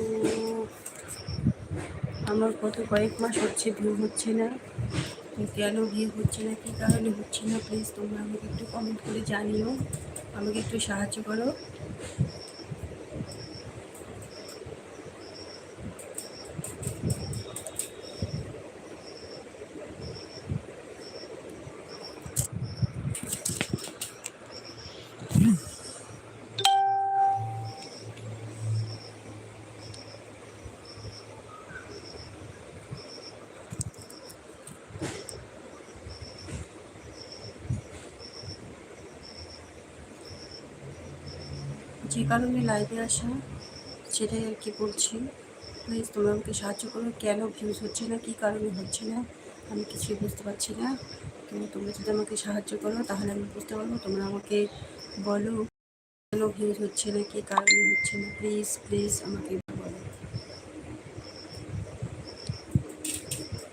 তো আমার কত কয়েক মাস হচ্ছে, ভিউ হচ্ছে না। কেন ভিউ হচ্ছে না? কী কারণে হচ্ছে না? প্লিজ তোমরা আমাকে একটু কমেন্ট করে জানিও। আমাকে একটু সাহায্য করো। যে কারণে লাইভে আসা সেটাই আর কি বলছি। প্লিজ তোমরা আমাকে সাহায্য করো, কেন ভিউজ হচ্ছে না, কী কারণে হচ্ছে না, আমি কিছুই বুঝতে পারছি না। তো তোমরা যদি আমাকে সাহায্য করো, তাহলে আমি বুঝতে পারব, তোমরা আমাকে বলো কেন ভিউজ হচ্ছে না, কী কারণে হচ্ছে না। প্লিজ প্লিজ আমাকে